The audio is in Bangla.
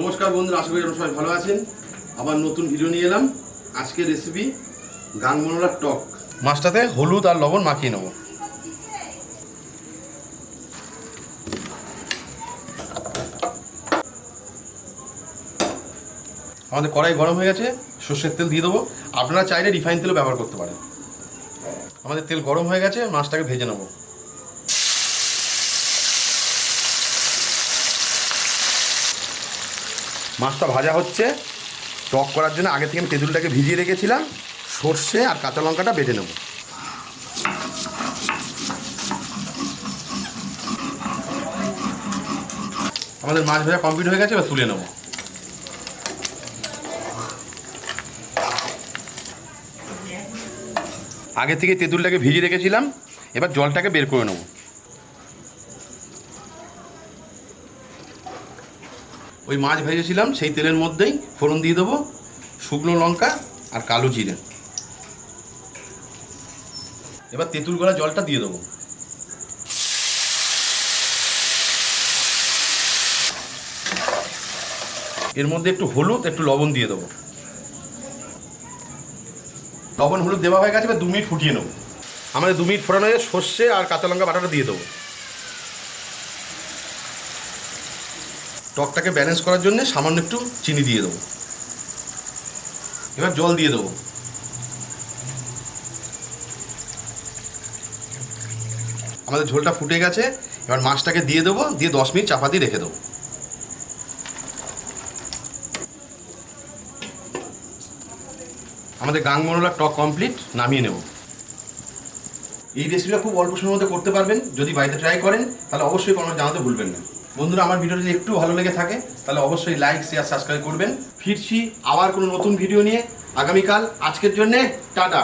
নমস্কার বন্ধুরা, আশা করি আপনারা সবাই ভালো আছেন। আবার নতুন ভিডিও নিয়ে এলাম। আজকের রেসিপি গাংমনোলার টক। মাছটাতে হলুদ আর লবণ মাখিয়ে নেব। আমাদের কড়াই গরম হয়ে গেছে, সর্ষের তেল দিয়ে দেবো। আপনারা চাইলে রিফাইন তেলও ব্যবহার করতে পারেন। আমাদের তেল গরম হয়ে গেছে, মাছটাকে ভেজে নেব। মাছটা ভাজা হচ্ছে, টক করার জন্য আগে থেকে আমি তেঁতুলটাকে ভিজিয়ে রেখেছিলাম, সর্ষে আর কাঁচা লঙ্কাটা বেটে নেব। আমাদের মাছ ভাজা কমপ্লিট হয়ে গেছে, এবার তুলে নেব। আগে থেকে তেঁতুলটাকে ভিজিয়ে রেখেছিলাম, এবার জলটাকে বের করে নেব। ওই মাছ ভেজেছিলাম, সেই তেলের মধ্যেই ফোড়ন দিয়ে দেবো, শুকনো লঙ্কা আর কালো জিরে। এবার তেঁতুল গলা জলটা দিয়ে দেবো। এর মধ্যে একটু হলুদ, একটু লবণ দিয়ে দেবো। লবণ হলুদ দেওয়া হয়ে গেছে, এবার দু মিনিট ফুটিয়ে নেব। আমাদের দু মিনিট ফোটানো হয়ে সর্ষে আর কাঁচা লঙ্কা বাটাটা দিয়ে দেবো। টকটাকে ব্যালেন্স করার জন্য সামান্য একটু চিনি দিয়ে দেবো। এবার জল দিয়ে দেবো। আমাদের ঝোলটা ফুটে গেছে, এবার মাছটাকে দিয়ে দেবো, দিয়ে দশ মিনিট চাপা দিয়ে রেখে দেবো। আমাদের গাংমনোলা টক কমপ্লিট নামিয়ে নেব। এই রেসিপিটা খুব অল্প সময়ের মধ্যে করতে পারবেন, যদি বাড়িতে ট্রাই করেন, তাহলে অবশ্যই কোনো জানাতে ভুলবেন না। বন্ধুরা, আমার ভিডিও যদি একটু ভালো লেগে থাকে, তাহলে অবশ্যই লাইক শেয়ার সাবস্ক্রাইব করবেন। ফিরছি আবার কোনো নতুন ভিডিও নিয়ে। আগামীকাল আজকের জন্যে, টাটা।